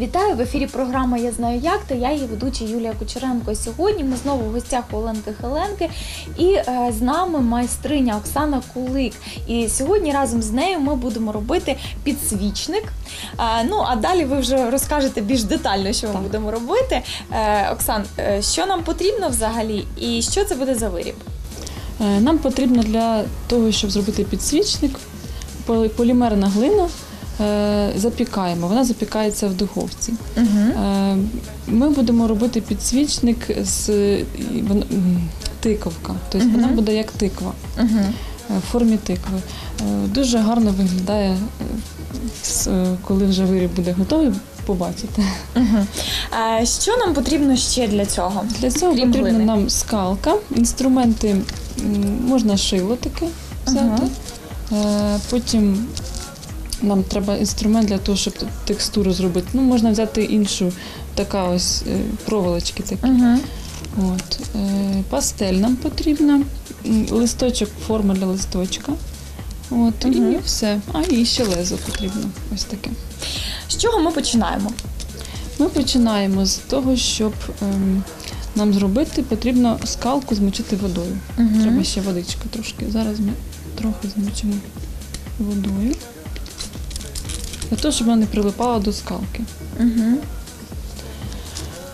Вітаю в ефірі. Програма Я знаю як та я її ведуча Юлія Кучеренко. Сьогодні ми знову в гостях у Оленки Хеленки, і е, з нами майстриня Оксана Кулик. І сьогодні разом з нею ми будемо робити підсвічник. Е, ну а далі ви вже розкажете більш детально, що ми Так. будемо робити. Е, Оксан, е, що нам потрібно взагалі, і що це буде за виріб? Е, Нам потрібно для того, щоб зробити підсвічник, полі- полімерна глина. Е, Запікаємо, вона запікається в духовці. Угу. Е, Ми будемо робити підсвічник з м, тиковка, тобто вона буде як тиква Угу. е, в формі тикви. Е, Дуже гарно виглядає, е, е, коли вже виріб буде готовий, побачите. Угу. Е, що нам потрібно ще для цього? Для цього Крім потрібна глини. нам скалка, інструменти можна шило таке взяти. Е, Потім нам треба інструмент для того, щоб текстуру зробити. Ну, можна взяти іншу, така ось е, проволочки такі. Угу. От. Е, Пастель нам потрібна, листочок, форма для листочка. От, Мгм. І все. А і ще лезо потрібно. Ось таке. З чого ми починаємо? Ми починаємо з того, щоб ем, нам зробити, потрібно скалку змочити водою. Угу. Треба ще водичка трошки. Зараз ми трохи змочимо водою. Для того, щоб вона не прилипала до скалки. Угу.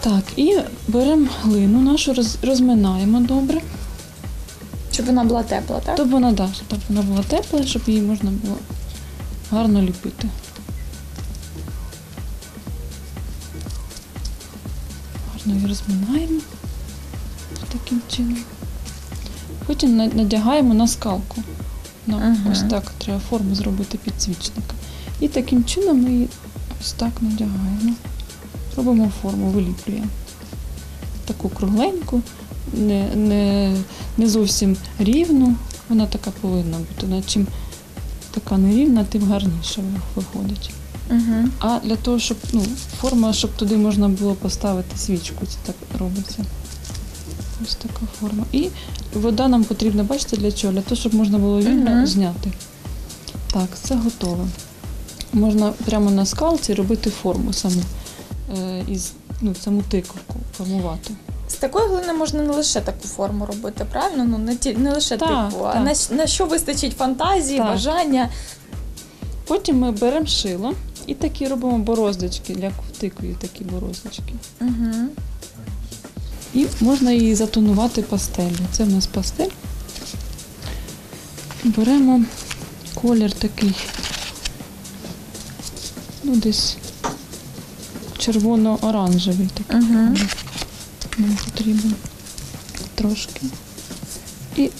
Так, і беремо глину нашу, роз, розминаємо добре. Щоб вона була тепла, так? Щоб вона, да, щоб вона була тепла, щоб її можна було гарно ліпити. Гарно її розминаємо таким чином. Потім надягаємо на скалку. На, Ага. Ось так треба форму зробити підсвічника. І таким чином ми її ось так надягаємо. Робимо форму, виліплюємо. Таку кругленьку, не, не, не зовсім рівну. Вона така повинна бути. На чим така нерівна, тим гарніше виходить. Угу. А для того, щоб ну, форма, щоб туди можна було поставити свічку, це так робиться. Ось така форма. І вода нам потрібна, бачите, для чого? Для того, щоб можна було вільно Мгм. зняти. Так, це готово. Можна прямо на скалці робити форму саму. Е, із, ну, саму тиковку формувати. З такої глини можна не лише таку форму робити, правильно? Ну не ті не лише Так, типу, а на, на що вистачить фантазії, Так. бажання. Потім ми беремо шило і такі робимо бороздочки, для тикві такі бороздочки. Угу. І можна її затонувати пастелью. Це в нас пастель. Беремо колір такий, ну десь червоно-оранжевий такий Угу. Нам потрібен трошки. І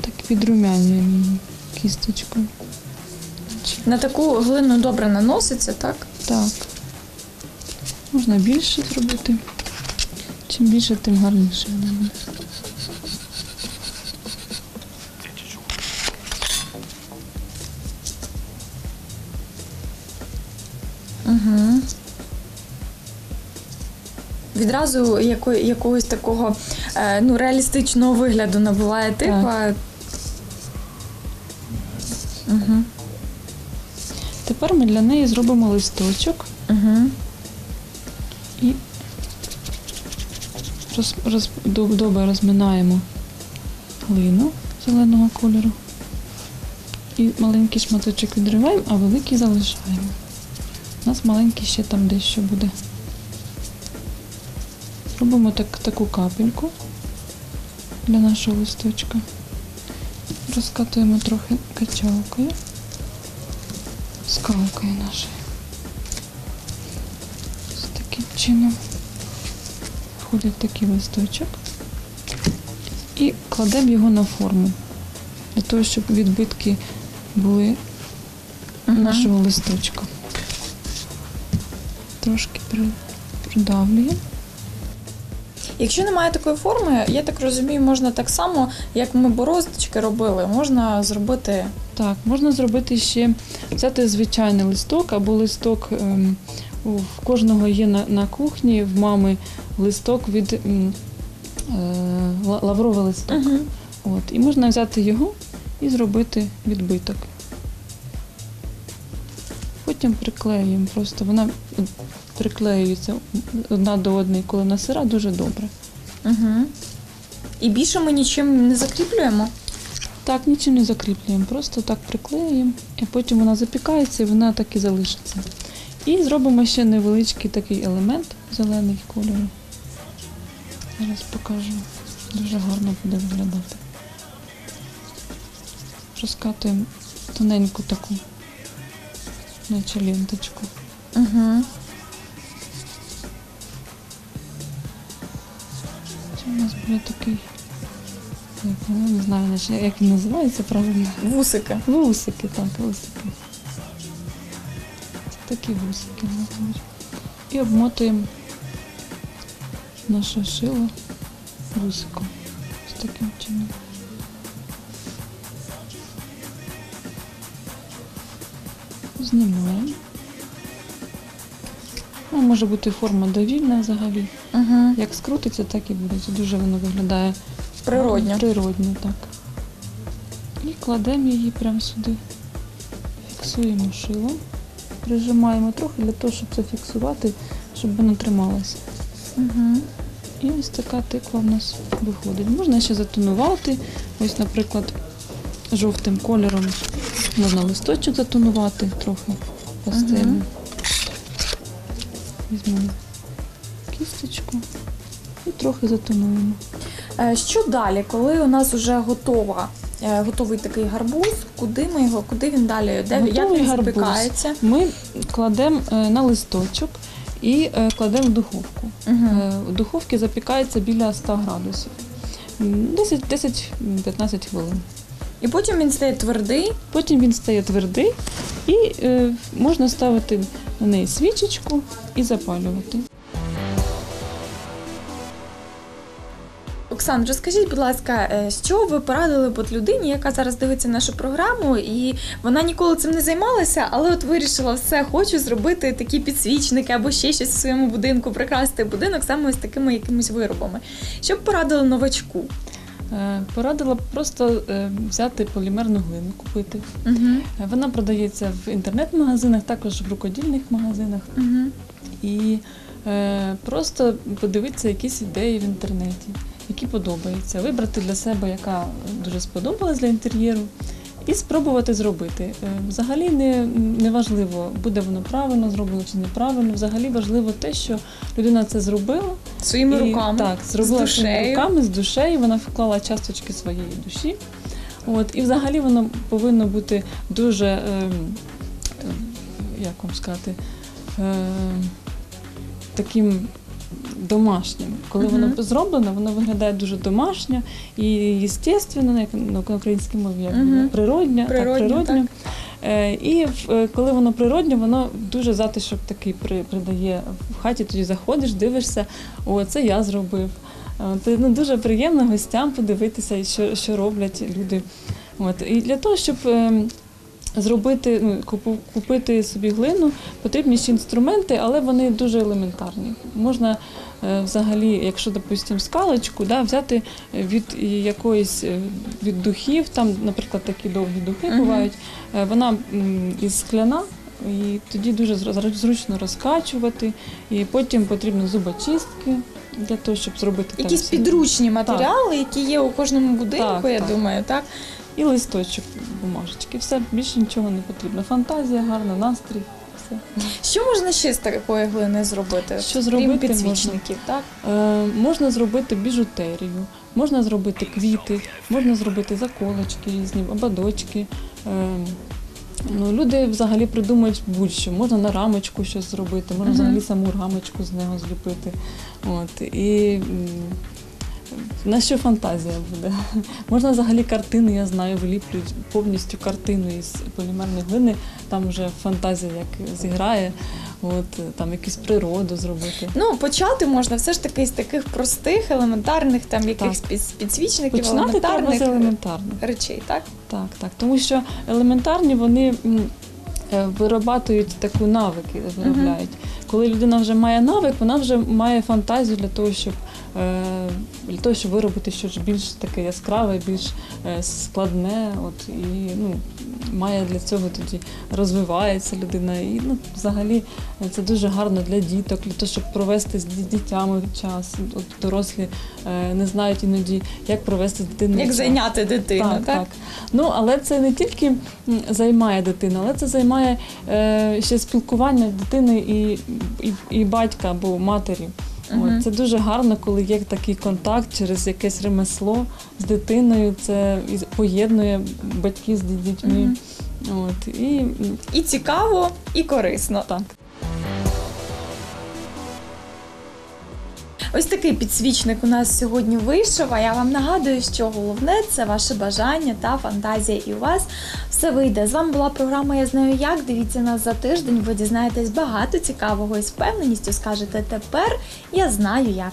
так підрумянюємо її кісточкою. На таку глину добре наноситься, так? Так. Можна більше зробити. Чим більше, тим гарніше вона буде. Угу. Відразу яко, якогось такого е, ну, реалістичного вигляду набуває типа. Угу. Тепер ми для неї зробимо листочок Угу. і роз, роз, добре розминаємо глину зеленого кольору. І маленький шматочок відриваємо, а великий залишаємо. У нас маленький ще там дещо буде. Робимо так, таку капельку для нашого листочка. Розкатуємо трохи качалкою, скалкою нашою. Ось таким чином входить такий листочок. І кладемо його на форму. Для того, щоб відбитки були нашого листочка. Трошки при- придавлюємо. Якщо немає такої форми, я так розумію, можна так само, як ми бороздочки робили, можна зробити. Так, можна зробити ще взяти звичайний листок або листок. ем, в кожного є на, на кухні в мами листок від е, лавровий листок. Угу. От, і можна взяти його і зробити відбиток. Потім приклеюємо просто вона приклеюються одна до одної, коли вона сира, дуже добре. Угу. І більше ми нічим не закріплюємо. Так, нічим не закріплюємо, просто так приклеюємо, і потім вона запікається і вона так і залишиться. І зробимо ще невеличкий такий елемент зелений кольору. Зараз покажу. Дуже гарно буде виглядати. Розкатуємо тоненьку таку, наче ленточку. Угу. Це у нас буде такий, як, ну, не знаю, як він називається правильно. Вусики. Вусики, так, вусики. Це такі вусики у. І обмотуємо наше шило вусиком. Ось таким чином. Знімаємо. Ну, може бути форма довільна взагалі. Угу. Як скрутиться, так і буде. Це дуже воно виглядає Природньо. Природньо, так. І кладемо її прямо сюди. Фіксуємо шилом. Прижимаємо трохи для того, щоб зафіксувати, щоб воно трималося. Угу. І ось така тиква в нас виходить. Можна ще затонувати. Ось, наприклад, жовтим кольором можна листочок затонувати трохи пастельно. Мгм. Візьмемо кісточку і трохи затонуємо. Е, Що далі, коли у нас вже готова, е, готовий такий гарбуз, куди ми його, куди він далі, де як він гарбуз. запікається? Ми кладемо е, на листочок і кладемо в духовку. Угу. У духовці запікається біля 100 градусів. 10-15 хвилин. І потім він стає твердий. Потім він стає твердий і е, можна ставити на неї свічечку і запалювати. Оксан, розкажіть, будь ласка, е, що ви порадили б от людині, яка зараз дивиться нашу програму, і вона ніколи цим не займалася, але от вирішила все, хочу зробити такі підсвічники або ще щось в своєму будинку, прикрасити будинок саме ось такими якимись виробами. Що б порадили новачку? Е, Порадила б просто е, взяти полімерну глину, купити. Угу. Вона продається в інтернет-магазинах, також в рукодільних магазинах. Угу. І просто подивитися якісь ідеї в інтернеті, які подобаються, вибрати для себе, яка дуже сподобалась для інтер'єру, і спробувати зробити. Е, взагалі не, не важливо, буде воно правильно зроблено чи неправильно. Взагалі важливо те, що людина це зробила. Своїми і, руками. Так, зробила з своїми руками, з душею, вона вклала часточки своєї душі. От, і взагалі воно повинно бути дуже, е, е, як вам сказати, е, таким домашнім. Коли Мгм. воно зроблено, воно виглядає дуже домашньо і естественно, як на українській мові, як Мгм. природньо, Природньо, так, природньо. Е, І е, коли воно природньо, воно дуже затишок такий при- придає в хаті. Тоді заходиш, дивишся, о, це я зробив. Це ну, дуже приємно гостям подивитися, що, що роблять люди. От. І для того, щоб е, зробити, ну, купити собі глину, потрібні ще інструменти, але вони дуже елементарні. Можна е, взагалі, якщо, допустимо, скалочку, да, взяти від якоїсь е, від духів, там, наприклад, такі довгі духи бувають, е, вона із скляна. І тоді дуже зру- зручно розкачувати, і потім потрібно зубочистки для того, щоб зробити Якісь підручні матеріали, які є у кожному будинку, Так, я так. думаю, так? І листочок бумажечки. Все більше нічого не потрібно. Фантазія, гарна, настрій. Все. Що можна ще з такої глини зробити? Що Крім зробити підсвічників, так? Е, можна зробити біжутерію, можна зробити квіти, можна зробити заколочки різні, ободочки. Е, ну, люди взагалі придумують будь-що. Можна на рамочку щось зробити, можна Мгм. взагалі саму рамочку з нього зліпити. От, і на що фантазія буде? Можна взагалі картини, я знаю, виліплюють повністю картину із полімерної глини. Там вже фантазія як зіграє, от, там якусь природу зробити. Ну, почати можна все ж таки з таких простих, елементарних, там якихось під- підсвічників, Починати треба елементарних з елементарних. речей, так? Так, так. Тому що елементарні вони е, вирабатують таку навики, виробляють. коли людина вже має навик, вона вже має фантазію для того, щоб е, для того, щоб виробити щось більш таке яскраве, більш е, складне. От і ну, має для цього тоді розвивається людина. І ну, взагалі це дуже гарно для діток, для того, щоб провести з ді- дітями час. От дорослі е, не знають іноді, як провести з дитиною. Як зайняти дитину, так? Так, так. Ну, але це не тільки займає дитину, але це займає е, ще спілкування дитини і, і, і батька або матері. От, це дуже гарно, коли є такий контакт через якесь ремесло з дитиною. Це поєднує батьків з дітьми. От, і І цікаво, і корисно. так. Ось такий підсвічник у нас сьогодні вийшов. А я вам нагадую, що головне це ваше бажання та фантазія. І у вас все вийде. З вами була програма Я знаю як. Дивіться нас за тиждень. Ви дізнаєтесь багато цікавого і з впевненістю скажете тепер. Я знаю як.